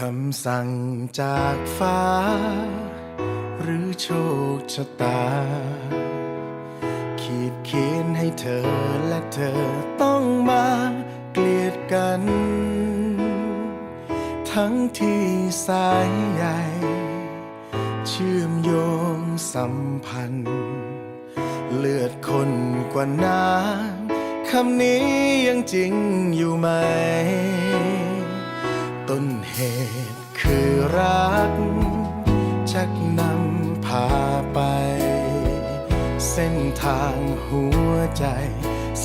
คำสั่งจากฟ้า หรือโชคชะตา ขีดเขียนให้เธอและเธอต้องมาเกลียดกัน ทั้งที่สายใยเชื่อมโยงสัมพันธ์ เลือดคนกว่าน้ำคำนี้ยังจริงอยู่ไหม ต้นเหตุคือรักชักนำพาไป เส้นทางหัวใจ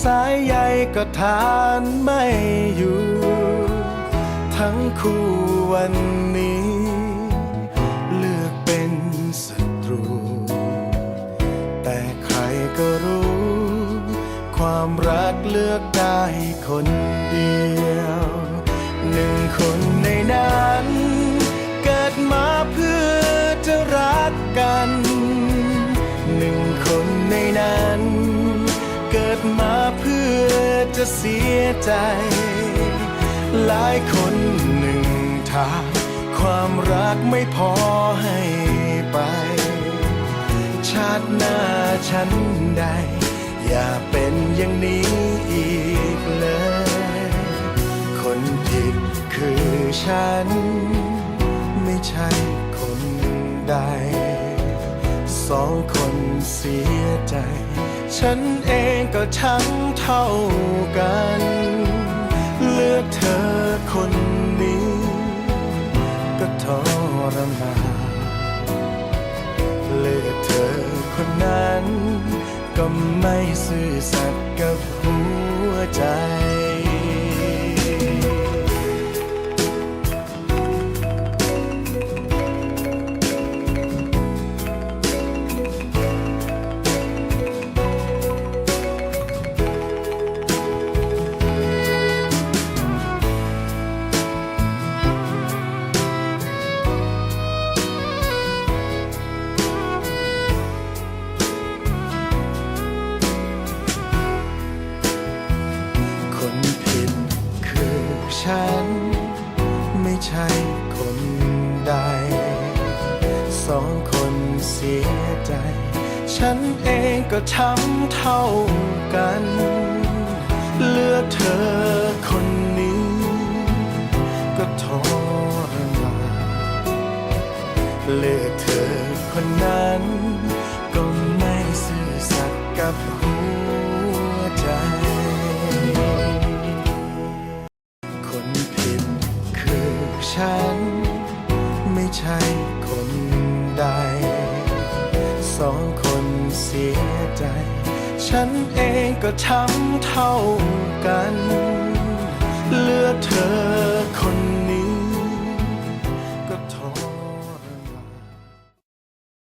สายใยก็ทานไม่อยู่ ทั้งคู่วันนี้ เลือกเป็นศัตรู แต่ใครก็รู้ ความรักเลือกได้คนเดียว หนึ่งคน กกัน หนึ่งคนในนั้น เกิดมาเพื่อจะเสียใจ หลายคนหนึ่งทางความรักไม่พอให้ไป ชาติหน้าฉันใด อย่าเป็นอย่างนี้อีกเลย คนผิดคือฉัน ไม่ใช่คนใด สองคนเสียใจ ฉันเองก็ช้ำเท่ากัน เลือกเธอคนนี้ ก็ทรมานเลือกเธอคนนั้น ก็ไม่ซื่อสัตย์กับหัวใจ ใช่คนใด สองคนเสียใจ ฉันเองก็ช้ำเท่ากัน เลือกเธอคนนี้ ก็ทรมานเลือกเธอคนนั้น ก็ไม่ซื่อสัตย์กับหัว ไม่ใช่คนใด สองคนเสียใจ ฉันเองก็ทำเท่ากัน เลือกเธอ